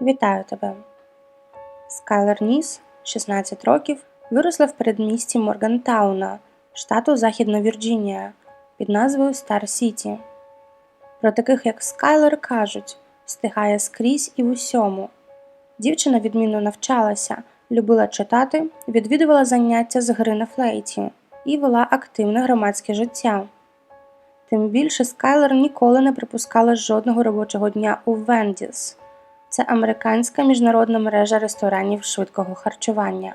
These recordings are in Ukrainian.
Вітаю тебе! Скайлер Ніс, 16 років, виросла в передмісті Моргантауна, штату Західна Вірджинія, під назвою Стар Сіті. Про таких, як Скайлер, кажуть, встигає скрізь і в усьому. Дівчина відмінно навчалася, любила читати, відвідувала заняття з гри на флейті і вела активне громадське життя. Тим більше Скайлер ніколи не припускала жодного робочого дня у Вендіс. Це американська міжнародна мережа ресторанів швидкого харчування.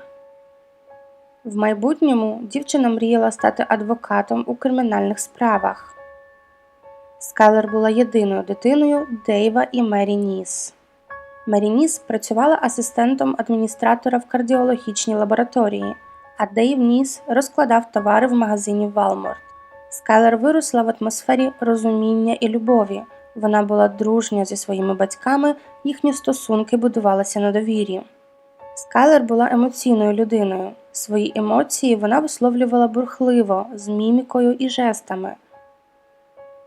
В майбутньому дівчина мріяла стати адвокатом у кримінальних справах. Скайлер була єдиною дитиною Дейва і Мері Ніс. Мері Ніс працювала асистентом адміністратора в кардіологічній лабораторії, а Дейв Ніс розкладав товари в магазині Walmart. Скайлер виросла в атмосфері розуміння і любові. Вона була дружня зі своїми батьками, їхні стосунки будувалися на довірі. Скайлер була емоційною людиною. Свої емоції вона висловлювала бурхливо, з мімікою і жестами.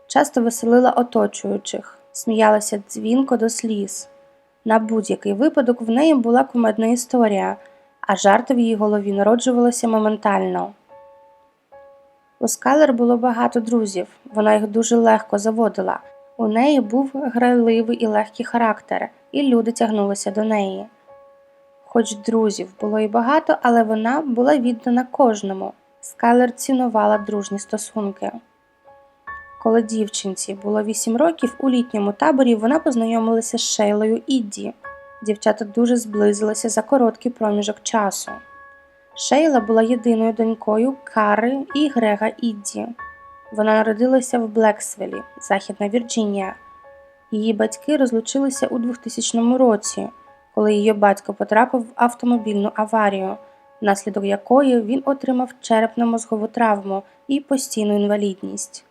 Часто веселила оточуючих, сміялася дзвінко до сліз. На будь-який випадок в неї була кумедна історія, а жарти в її голові народжувалися моментально. У Скайлер було багато друзів, вона їх дуже легко заводила. У неї був грайливий і легкий характер, і люди тягнулися до неї. Хоч друзів було і багато, але вона була віддана кожному. Скайлер цінувала дружні стосунки. Коли дівчинці було 8 років, у літньому таборі вона познайомилася з Шейлою Ідді. Дівчата дуже зблизилися за короткий проміжок часу. Шейла була єдиною донькою Кари і Грега Ідді. Вона народилася в Блексвелі, Західна Вірджинія. Її батьки розлучилися у 2000 році, коли її батько потрапив в автомобільну аварію, внаслідок якої він отримав черепно-мозгову травму і постійну інвалідність.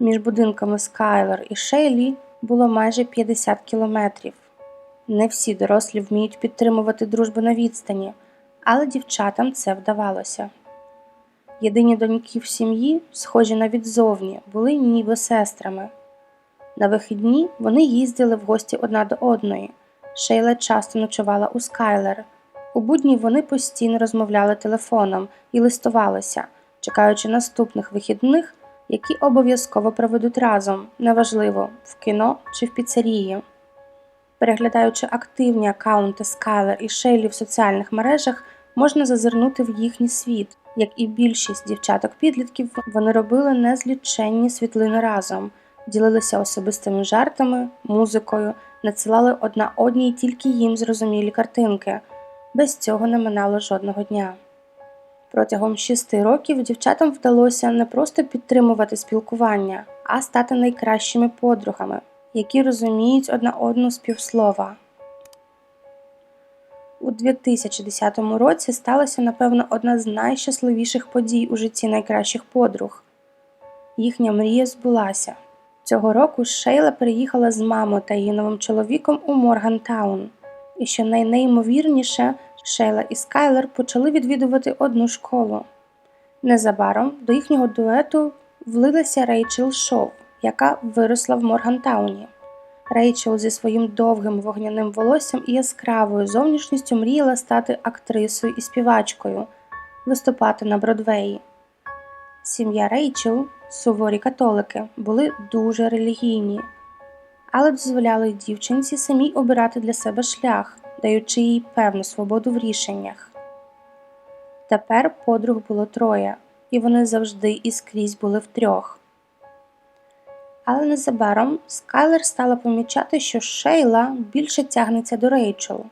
Між будинками Скайлер і Шейлі було майже 50 кілометрів. Не всі дорослі вміють підтримувати дружбу на відстані, але дівчатам це вдавалося. Єдині доньки в сім'ї, схожі навіть зовні, були ніби сестрами. На вихідні вони їздили в гості одна до одної. Шейла часто ночувала у Скайлер. У будні вони постійно розмовляли телефоном і листувалися, чекаючи наступних вихідних, які обов'язково проведуть разом, неважливо, в кіно чи в піцерії. Переглядаючи активні аккаунти Скайлер і Шейлі в соціальних мережах, можна зазирнути в їхній світ. Як і більшість дівчаток-підлітків, вони робили незліченні світлини разом, ділилися особистими жартами, музикою, надсилали одна одній тільки їм зрозумілі картинки. Без цього не минало жодного дня. Протягом шести років дівчатам вдалося не просто підтримувати спілкування, а стати найкращими подругами, які розуміють одна одну з півслова. У 2010 році сталася, напевно, одна з найщасливіших подій у житті найкращих подруг. Їхня мрія збулася. Цього року Шейла переїхала з мамою та її новим чоловіком у Моргантаун. І що найнеймовірніше, Шейла і Скайлер почали відвідувати одну школу. Незабаром до їхнього дуету влилася Рейчел Шоу, яка виросла в Моргантауні. Рейчел зі своїм довгим вогняним волоссям і яскравою зовнішністю мріяла стати актрисою і співачкою, виступати на Бродвеї. Сім'я Рейчел, суворі католики, були дуже релігійні, але дозволяли дівчинці самій обирати для себе шлях, даючи їй певну свободу в рішеннях. Тепер подруг було троє, і вони завжди і скрізь були втрьох. Але незабаром Скайлер стала помічати, що Шейла більше тягнеться до Рейчел.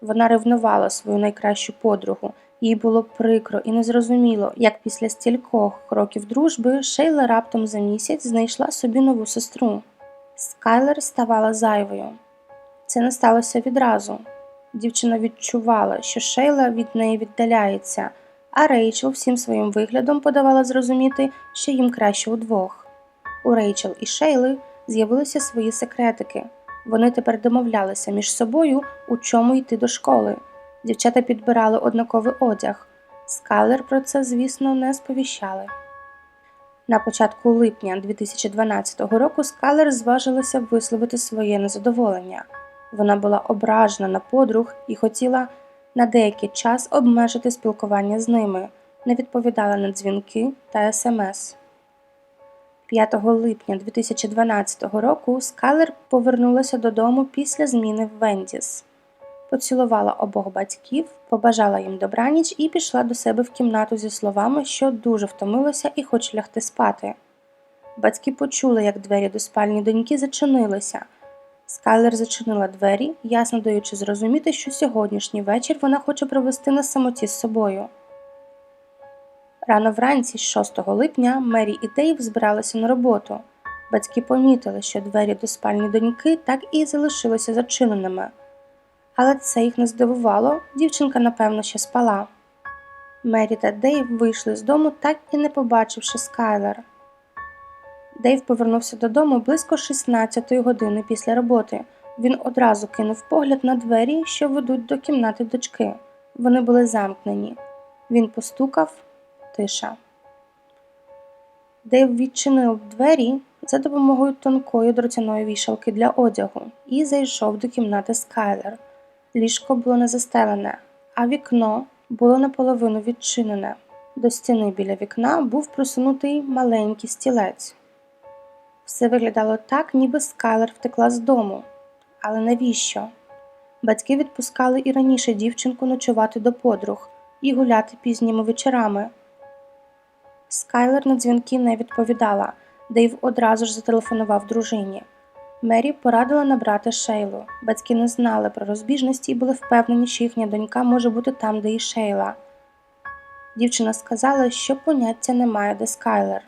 Вона ревнувала свою найкращу подругу, їй було прикро і незрозуміло, як після стількох років дружби Шейла раптом за місяць знайшла собі нову сестру. Скайлер ставала зайвою. Це не сталося відразу. Дівчина відчувала, що Шейла від неї віддаляється, а Рейчел всім своїм виглядом подавала зрозуміти, що їм краще удвох. У Рейчел і Шейли з'явилися свої секретики. Вони тепер домовлялися між собою, у чому йти до школи. Дівчата підбирали однаковий одяг. Скайлер про це, звісно, не сповіщали. На початку липня 2012 року Скайлер зважилася висловити своє незадоволення. Вона була ображена на подруг і хотіла на деякий час обмежити спілкування з ними, не відповідала на дзвінки та смс. 5 липня 2012 року Скайлер повернулася додому після зміни в Вендіс. Поцілувала обох батьків, побажала їм добраніч і пішла до себе в кімнату зі словами, що дуже втомилася і хоче лягти спати. Батьки почули, як двері до спальні доньки зачинилися. Скайлер зачинила двері, ясно даючи зрозуміти, що сьогоднішній вечір вона хоче провести на самоті з собою. Рано вранці, 6 липня, Мері і Дейв збиралися на роботу. Батьки помітили, що двері до спальні доньки так і залишилися зачиненими. Але це їх не здивувало, дівчинка, напевно, ще спала. Мері та Дейв вийшли з дому, так і не побачивши Скайлер. Дейв повернувся додому близько 16 години після роботи. Він одразу кинув погляд на двері, що ведуть до кімнати дочки. Вони були замкнені. Він постукав тиша. Дейв відчинив двері за допомогою тонкої дротяної вішалки для одягу і зайшов до кімнати Скайлер. Ліжко було не застелене, а вікно було наполовину відчинене. До стіни біля вікна був присунутий маленький стілець. Все виглядало так, ніби Скайлер втекла з дому. Але навіщо? Батьки відпускали і раніше дівчинку ночувати до подруг і гуляти пізніми вечорами. Скайлер на дзвінки не відповідала, Дейв одразу ж зателефонував дружині. Мері порадила набрати Шейлу. Батьки не знали про розбіжності і були впевнені, що їхня донька може бути там, де і Шейла. Дівчина сказала, що поняття немає, де Скайлер.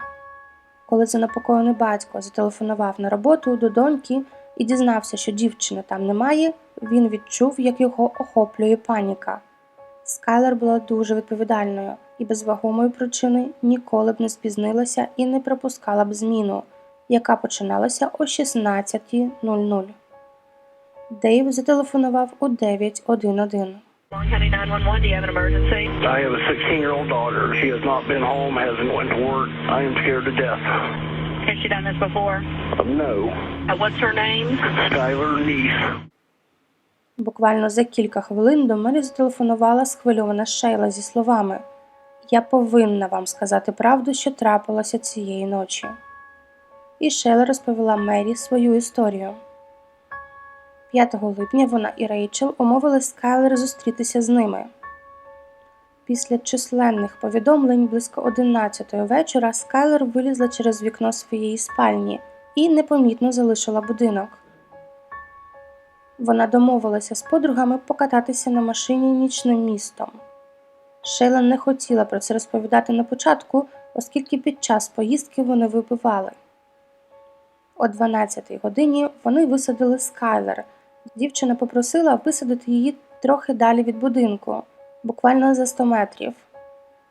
Коли занепокоєний батько зателефонував на роботу до доньки і дізнався, що дівчини там немає, він відчув, як його охоплює паніка. Скайлер була дуже відповідальною і без вагомої причини ніколи б не спізнилася і не пропускала б зміну, яка починалася о 16.00. Дейв зателефонував у 911. Long County 911, do you have an emergency? I have a 16-year-old daughter. She has not been home, hasn't went to work. I am scared to death. Has she done this before? Uh, no. Uh, what's her name? Skylar Neese. Буквально за кілька хвилин до Мері зателефонувала схвильована Шейла зі словами Я повинна вам сказати правду, що трапилося цієї ночі. І Шейла розповіла Мері свою історію. 5 липня вона і Рейчел умовили Скайлер зустрітися з ними. Після численних повідомлень близько 11 вечора Скайлер вилізла через вікно своєї спальні і непомітно залишила будинок. Вона домовилася з подругами покататися на машині нічним містом. Шейла не хотіла про це розповідати на початку, оскільки під час поїздки вони випивали. О 12-й годині вони висадили Скайлер. Дівчина попросила висадити її трохи далі від будинку, буквально за 100 метрів,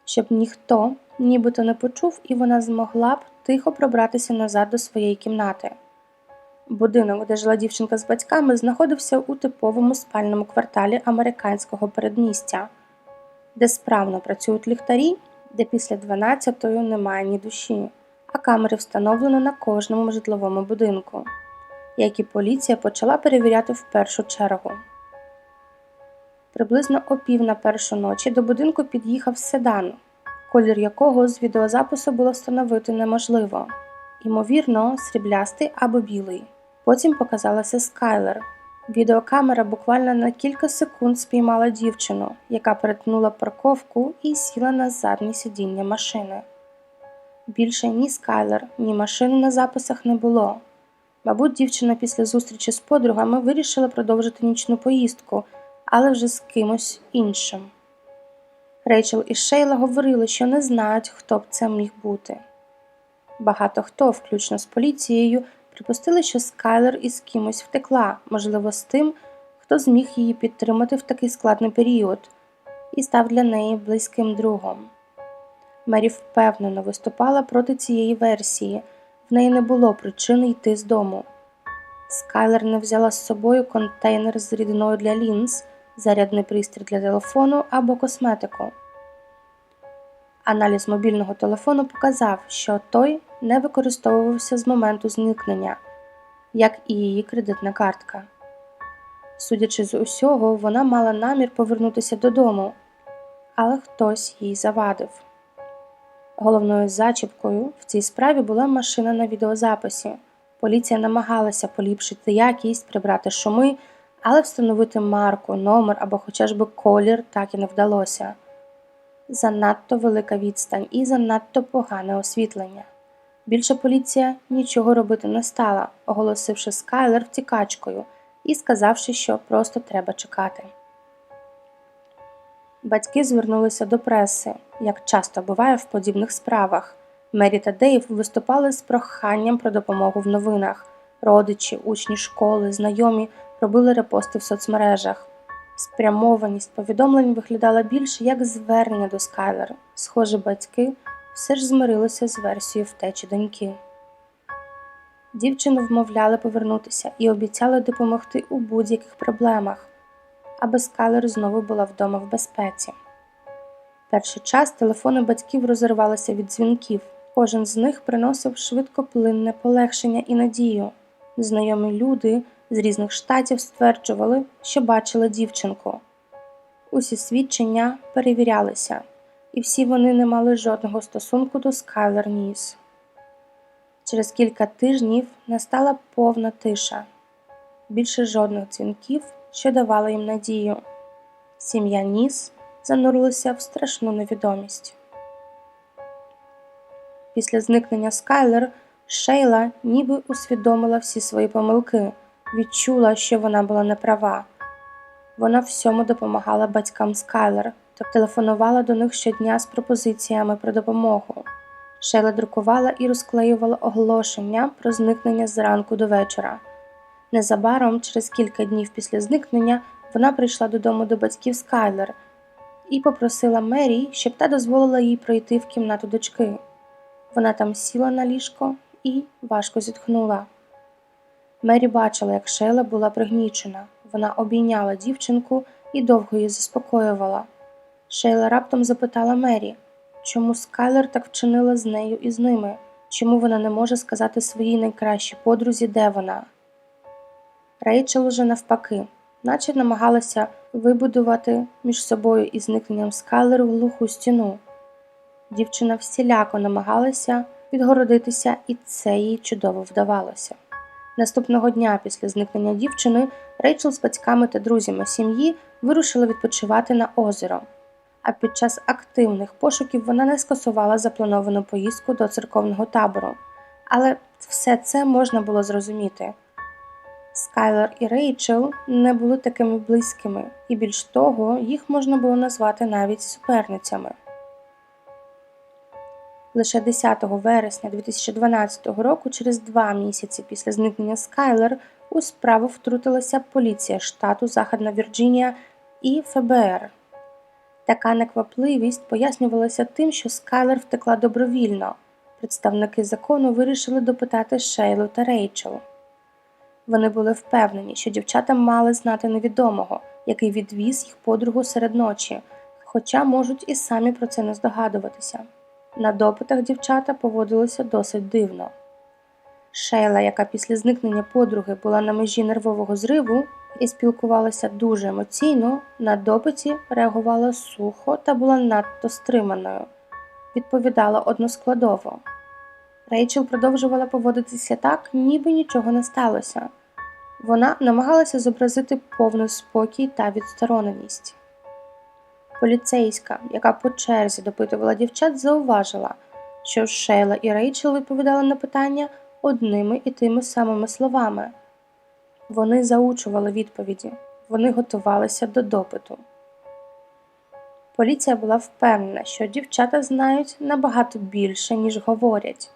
щоб ніхто нібито не почув і вона змогла б тихо пробратися назад до своєї кімнати. Будинок, де жила дівчинка з батьками, знаходився у типовому спальному кварталі американського передмістя, де справно працюють ліхтарі, де після 12-ї немає ні душі, а камери встановлено на кожному житловому будинку, які поліція почала перевіряти в першу чергу. Приблизно о пів на першу ночі до будинку під'їхав седан, колір якого з відеозапису було встановити неможливо, ймовірно, сріблястий або білий. Потім показалася Скайлер. Відеокамера буквально на кілька секунд спіймала дівчину, яка перетнула парковку і сіла на заднє сидіння машини. Більше ні Скайлер, ні машини на записах не було. Мабуть, дівчина після зустрічі з подругами вирішила продовжити нічну поїздку, але вже з кимось іншим. Рейчел і Шейла говорили, що не знають, хто б це міг бути. Багато хто, включно з поліцією, припустили, що Скайлер із кимось втекла, можливо, з тим, хто зміг її підтримати в такий складний період, і став для неї близьким другом. Мері впевнено виступала проти цієї версії, в неї не було причини йти з дому. Скайлер не взяла з собою контейнер з рідиною для лінз, зарядний пристрій для телефону або косметику. Аналіз мобільного телефону показав, що той не використовувався з моменту зникнення, як і її кредитна картка. Судячи з усього, вона мала намір повернутися додому, але хтось їй завадив. Головною зачіпкою в цій справі була машина на відеозаписі. Поліція намагалася поліпшити якість, прибрати шуми, але встановити марку, номер або хоча би колір так і не вдалося. Занадто велика відстань і занадто погане освітлення. Більше поліція нічого робити не стала, оголосивши Скайлер втікачкою і сказавши, що просто треба чекати. Батьки звернулися до преси, як часто буває в подібних справах. Мері та Дейв виступали з проханням про допомогу в новинах. Родичі, учні школи, знайомі робили репости в соцмережах. Спрямованість повідомлень виглядала більше як звернення до Скайлер. Схоже, батьки все ж змирилися з версією втечі доньки. Дівчину вмовляли повернутися і обіцяли допомогти у будь-яких проблемах, аби Скайлер знову була вдома в безпеці. Перший час телефони батьків розірвалися від дзвінків. Кожен з них приносив швидкоплинне полегшення і надію. Знайомі люди з різних штатів стверджували, що бачили дівчинку. Усі свідчення перевірялися, і всі вони не мали жодного стосунку до Скайлер Ніс. Через кілька тижнів настала повна тиша, більше жодних дзвінків, що давали їм надію. Сім'я Ніс занурилася в страшну невідомість. Після зникнення Скайлер Шейла ніби усвідомила всі свої помилки, відчула, що вона була неправа. Вона всьому допомагала батькам Скайлер та телефонувала до них щодня з пропозиціями про допомогу. Шейла друкувала і розклеювала оголошення про зникнення зранку до вечора. Незабаром, через кілька днів після зникнення, вона прийшла додому до батьків Скайлер і попросила Мері, щоб та дозволила їй пройти в кімнату дочки. Вона там сіла на ліжко і важко зітхнула. Мері бачила, як Шейла була пригнічена. Вона обійняла дівчинку і довго її заспокоювала. Шейла раптом запитала Мері, чому Скайлер так вчинила з нею і з ними, чому вона не може сказати своїй найкращій подрузі, де вона. Рейчел уже навпаки, наче намагалася вибудувати між собою і зникненням Скайлер глуху стіну. Дівчина всіляко намагалася відгородитися, і це їй чудово вдавалося. Наступного дня після зникнення дівчини Рейчел з батьками та друзями сім'ї вирушила відпочивати на озеро. А під час активних пошуків вона не скасувала заплановану поїздку до церковного табору. Але все це можна було зрозуміти. Скайлер і Рейчел не були такими близькими, і більш того, їх можна було назвати навіть суперницями. Лише 10 вересня 2012 року, через два місяці після зникнення Скайлер, у справу втрутилася поліція штату Західна Вірджинія і ФБР. Така неквапливість пояснювалася тим, що Скайлер втекла добровільно. Представники закону вирішили допитати Шейлу та Рейчел. Вони були впевнені, що дівчата мали знати невідомого, який відвіз їх подругу серед ночі, хоча можуть і самі про це не здогадуватися. На допитах дівчата поводилися досить дивно. Шейла, яка після зникнення подруги була на межі нервового зриву і спілкувалася дуже емоційно, на допиті реагувала сухо та була надто стриманою, відповідала односкладово. Рейчел продовжувала поводитися так, ніби нічого не сталося. Вона намагалася зобразити повний спокій та відстороненість. Поліцейська, яка по черзі допитувала дівчат, зауважила, що Шейла і Рейчел відповідали на питання одними і тими самими словами. Вони заучували відповіді, вони готувалися до допиту. Поліція була впевнена, що дівчата знають набагато більше, ніж говорять.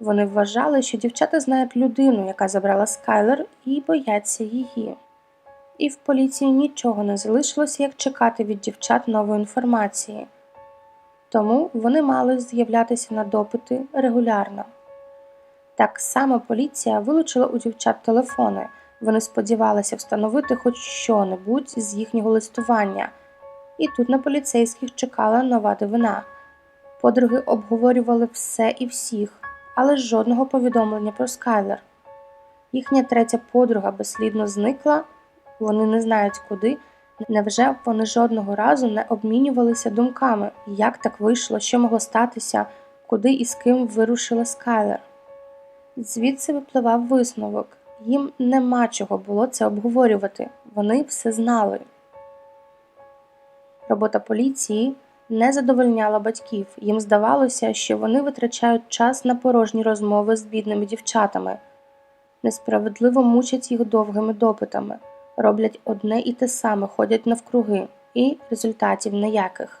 Вони вважали, що дівчата знають людину, яка забрала Скайлер, і бояться її. І в поліції нічого не залишилося, як чекати від дівчат нової інформації. Тому вони мали з'являтися на допити регулярно. Так само поліція вилучила у дівчат телефони, вони сподівалися встановити хоч що-небудь з їхнього листування, і тут на поліцейських чекала нова дивина. Подруги обговорювали все і всіх, але жодного повідомлення про Скайлер. Їхня третя подруга безслідно зникла, Вони не знають куди. Невже вони жодного разу не обмінювалися думками, як так вийшло, що могло статися, куди і з ким вирушила Скайлер? Звідси випливав висновок. Їм нема чого було це обговорювати. Вони все знали. Робота поліції не задовольняла батьків. Їм здавалося, що вони витрачають час на порожні розмови з бідними дівчатами, несправедливо мучать їх довгими допитами, роблять одне і те саме, ходять навкруги, і результатів ніяких.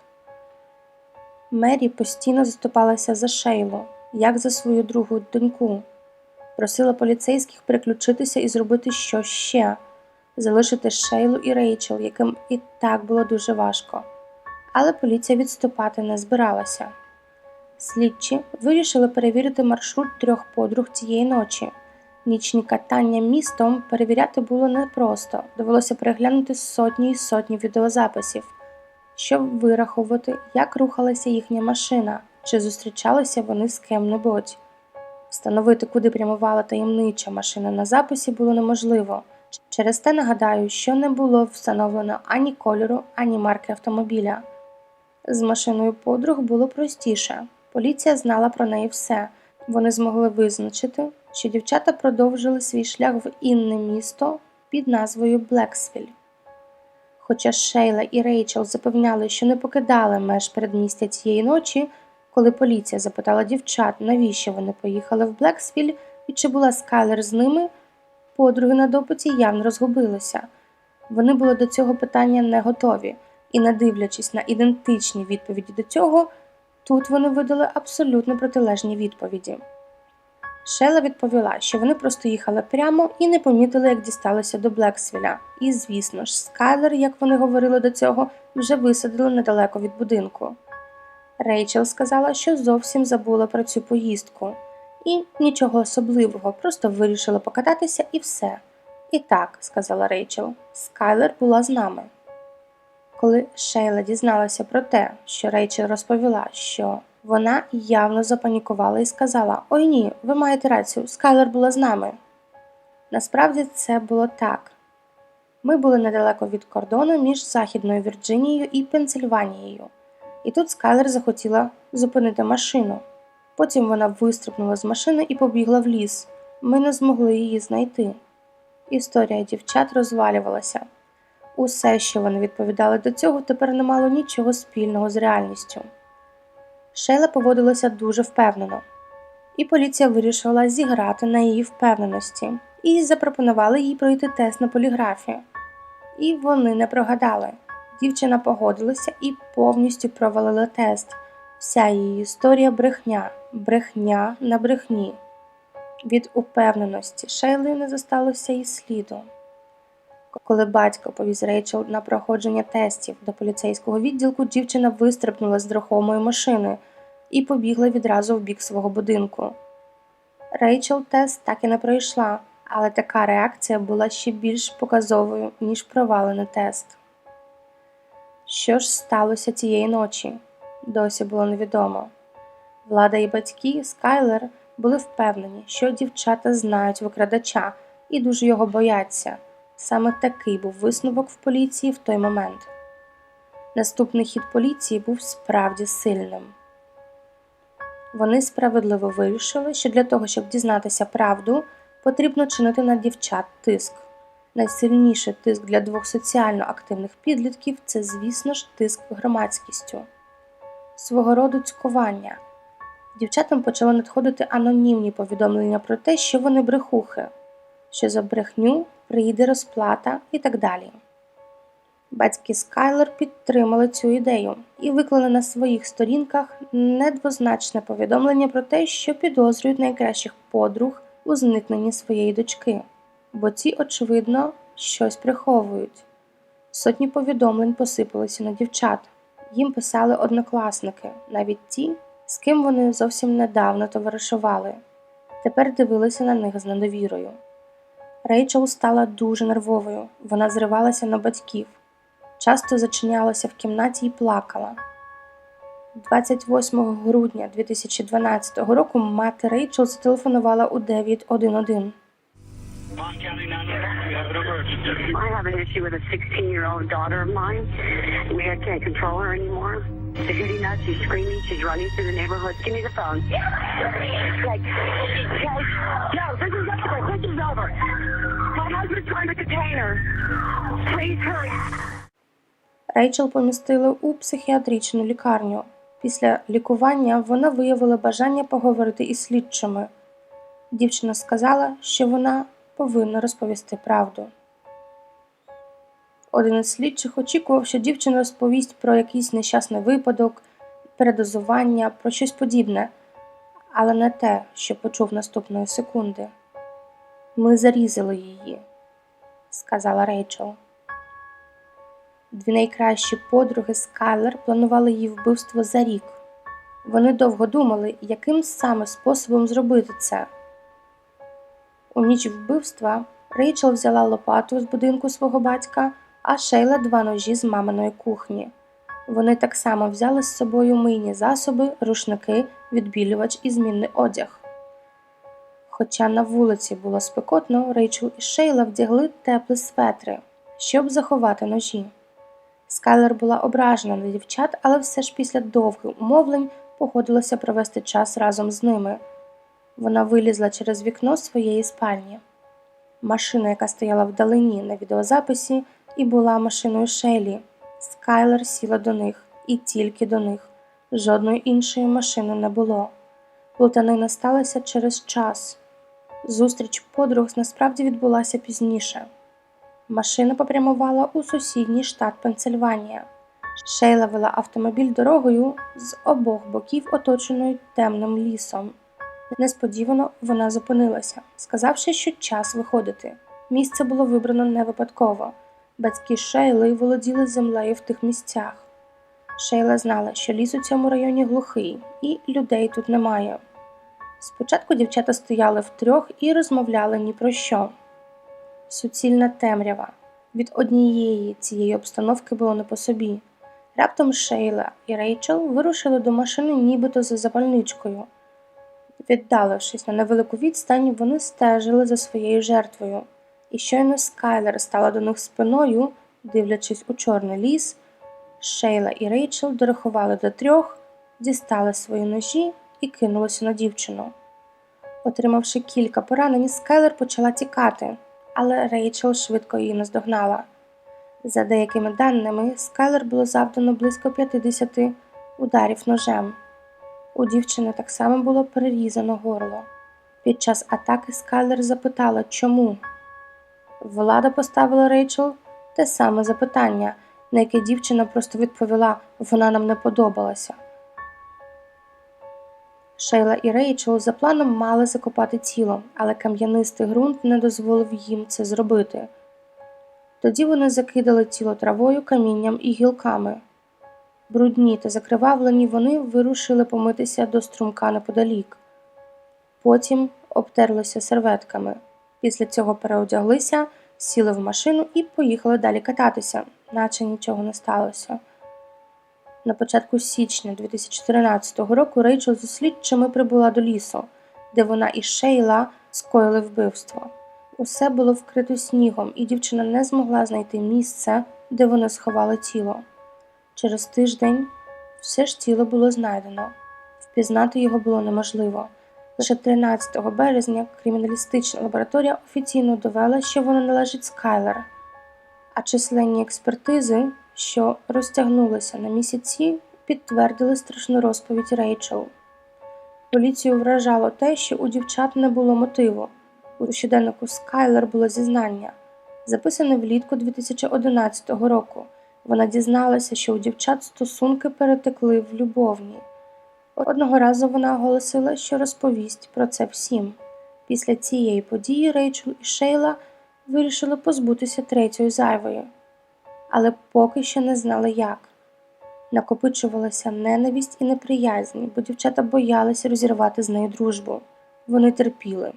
Мері постійно заступалася за Шейлу, як за свою другу доньку, просила поліцейських переключитися і зробити щось ще, залишити Шейлу і Рейчел, яким і так було дуже важко. Але поліція відступати не збиралася. Слідчі вирішили перевірити маршрут трьох подруг цієї ночі. Нічні катання містом перевіряти було непросто, довелося переглянути сотні і сотні відеозаписів, щоб вирахувати, як рухалася їхня машина, чи зустрічалися вони з ким-небудь. Встановити, куди прямувала таємнича машина на записі, було неможливо. Через те нагадаю, що не було встановлено ані кольору, ані марки автомобіля. З машиною подруг було простіше. Поліція знала про неї все. Вони змогли визначити, що дівчата продовжили свій шлях в інне місто під назвою Блексвіль. Хоча Шейла і Рейчел запевняли, що не покидали меж передмістя цієї ночі, коли поліція запитала дівчат, навіщо вони поїхали в Блексвіль і чи була Скайлер з ними, подруги на допиті явно розгубилися. Вони були до цього питання не готові, і, не дивлячись на ідентичні відповіді до цього, тут вони видали абсолютно протилежні відповіді. Шейла відповіла, що вони просто їхали прямо і не помітили, як дісталися до Блексвіля. І, звісно ж, Скайлер, як вони говорили до цього, вже висадили недалеко від будинку. Рейчел сказала, що зовсім забула про цю поїздку, і нічого особливого, просто вирішила покататися і все. І так, сказала Рейчел, Скайлер була з нами. Коли Шейла дізналася про те, що Рейчел розповіла, що вона явно запанікувала і сказала: Ой ні, ви маєте рацію, Скайлер була з нами. Насправді це було так. Ми були недалеко від кордону між Західною Вірджинією і Пенсильванією, і тут Скайлер захотіла зупинити машину. Потім вона вистрибнула з машини і побігла в ліс. Ми не змогли її знайти. Історія дівчат розвалювалася. Усе, що вони відповідали до цього, тепер не мало нічого спільного з реальністю. Шейла поводилася дуже впевнено, і поліція вирішила зіграти на її впевненості і запропонували їй пройти тест на поліграфі. І вони не прогадали. Дівчина погодилася і повністю провалила тест. Вся її історія брехня, брехня на брехні. Від упевненості Шейли не зосталося і сліду. Коли батько повіз Рейчел на проходження тестів до поліцейського відділку, дівчина вистрибнула з рухомої машини і побігла відразу в бік свого будинку. Рейчел тест так і не пройшла, але така реакція була ще більш показовою, ніж провалений тест. Що ж сталося цієї ночі? Досі було невідомо. Влада і батьки Скайлер були впевнені, що дівчата знають викрадача і дуже його бояться. Саме такий був висновок в поліції в той момент. Наступний хід поліції був справді сильним. Вони справедливо вирішили, що для того, щоб дізнатися правду, потрібно чинити на дівчат тиск. Найсильніший тиск для двох соціально активних підлітків це, звісно ж, тиск громадськістю, свого роду цькування. Дівчатам почали надходити анонімні повідомлення про те, що вони брехухи, що за брехню прийде розплата і так далі. Батьки Скайлер підтримали цю ідею і виклали на своїх сторінках недвозначне повідомлення про те, що підозрюють найкращих подруг у зникненні своєї дочки, бо ці, очевидно, щось приховують. Сотні повідомлень посипалися на дівчат. Їм писали однокласники, навіть ті, з ким вони зовсім недавно товаришували. Тепер дивилися на них з недовірою. Рейчел стала дуже нервовою, вона зривалася на батьків, часто зачинялася в кімнаті і плакала. 28 грудня 2012 року мати Рейчел зателефонувала у 911. Mon County 911, we have an emergency. I have an issue with a 16 year old daughter of mine. We can't control her anymore. She's getting nuts. She's screaming. She's running through the neighborhood. Give me the phone. Like, okay, no, this is over. This is over. My husband's trying to contain her. Please hurry. Рейчел помістили у психіатричну лікарню. Після лікування вона виявила бажання поговорити із слідчими. Дівчина сказала, що вона повинна розповісти правду. Один із слідчих очікував, що дівчина розповість про якийсь нещасний випадок, передозування, про щось подібне, але не те, що почув наступної секунди. Ми зарізали її, сказала Рейчел. Дві найкращі подруги Скайлер планували її вбивство за рік. Вони довго думали, яким саме способом зробити це. У ніч вбивства Рейчел взяла лопату з будинку свого батька, а Шейла два ножі з маминої кухні. Вони так само взяли з собою мийні засоби, рушники, відбілювач і змінний одяг. Хоча на вулиці було спекотно, Рейчел і Шейла вдягли теплі светри, щоб заховати ножі. Скайлер була ображена на дівчат, але все ж після довгих умовлень погодилася провести час разом з ними. Вона вилізла через вікно своєї спальні. Машина, яка стояла вдалині на відеозаписі, і була машиною Шейлі. Скайлер сіла до них і тільки до них. Жодної іншої машини не було. Плутанина сталася через час. Зустріч подруг насправді відбулася пізніше. Машина попрямувала у сусідній штат Пенсильванія. Шейла вела автомобіль дорогою з обох боків, оточеною темним лісом. Несподівано вона зупинилася, сказавши, що час виходити. Місце було вибрано не випадково. Батьки Шейли володіли землею в тих місцях. Шейла знала, що ліс у цьому районі глухий, і людей тут немає. Спочатку дівчата стояли втрьох і розмовляли ні про що. Суцільна темрява. Від однієї цієї обстановки було не по собі. Раптом Шейла і Рейчел вирушили до машини нібито за запальничкою. Віддалившись на невелику відстань, вони стежили за своєю жертвою, і щойно Скайлер стала до них спиною, дивлячись у чорний ліс, Шейла і Рейчел дорахували до трьох, дістали свої ножі і кинулися на дівчину. Отримавши кілька поранень, Скайлер почала тікати, але Рейчел швидко її наздогнала. За деякими даними, Скайлер було завдано близько 50 ударів ножем. У дівчини так само було перерізано горло. Під час атаки Скайлер запитала, чому. Влада поставила Рейчел те саме запитання, на яке дівчина просто відповіла вона нам не подобалася. Шейла і Рейчел за планом мали закопати тіло, але кам'янистий ґрунт не дозволив їм це зробити. Тоді вони закидали тіло травою, камінням і гілками. Брудні та закривавлені вони вирушили помитися до струмка неподалік. Потім обтерлися серветками. Після цього переодяглися, сіли в машину і поїхали далі кататися, наче нічого не сталося. На початку січня 2014 року Рейчел зі слідчими прибула до лісу, де вона і Шейла скоїли вбивство. Усе було вкрито снігом, і дівчина не змогла знайти місце, де вони сховали тіло. Через тиждень все ж тіло було знайдено. Впізнати його було неможливо. Лише 13 березня криміналістична лабораторія офіційно довела, що воно належить Скайлер, а численні експертизи, що розтягнулися на місяці, підтвердили страшну розповідь Рейчел. Поліцію вражало те, що у дівчат не було мотиву. У щоденнику Скайлер було зізнання, записане влітку 2011 року. Вона дізналася, що у дівчат стосунки перетекли в любовні. Одного разу вона оголосила, що розповість про це всім. Після цієї події Рейчел і Шейла вирішили позбутися третьої зайвої, але поки що не знали як. Накопичувалася ненависть і неприязнь, бо дівчата боялися розірвати з нею дружбу. Вони терпіли.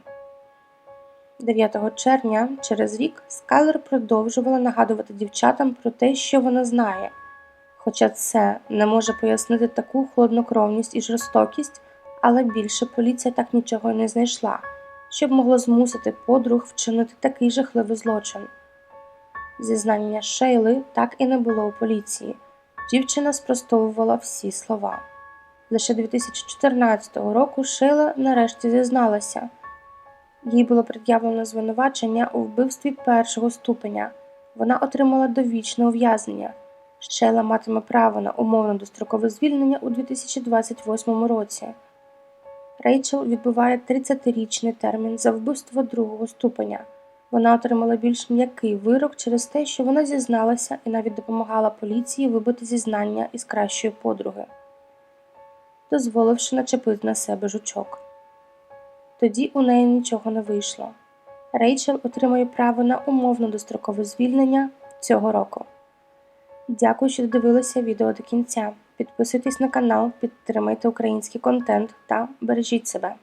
9 червня, через рік, Скайлер продовжувала нагадувати дівчатам про те, що вона знає. Хоча це не може пояснити таку хладнокровність і жорстокість, але більше поліція так нічого й не знайшла, щоб могло змусити подруг вчинити такий жахливий злочин. Зізнання Шейли так і не було у поліції. Дівчина спростовувала всі слова. Лише 2014 року Шейла нарешті зізналася. Їй було пред'явлено звинувачення у вбивстві першого ступеня. Вона отримала довічне ув'язнення. Шейла матиме право на умовно дострокове звільнення у 2028 році. Рейчел відбуває 30-річний термін за вбивство другого ступеня. Вона отримала більш м'який вирок через те, що вона зізналася і навіть допомагала поліції вибити зізнання із кращої подруги, дозволивши начепити на себе жучок. Тоді у неї нічого не вийшло. Рейчел отримує право на умовно дострокове звільнення цього року. Дякую, що додивилися відео до кінця. Підписуйтесь на канал, підтримайте український контент та бережіть себе.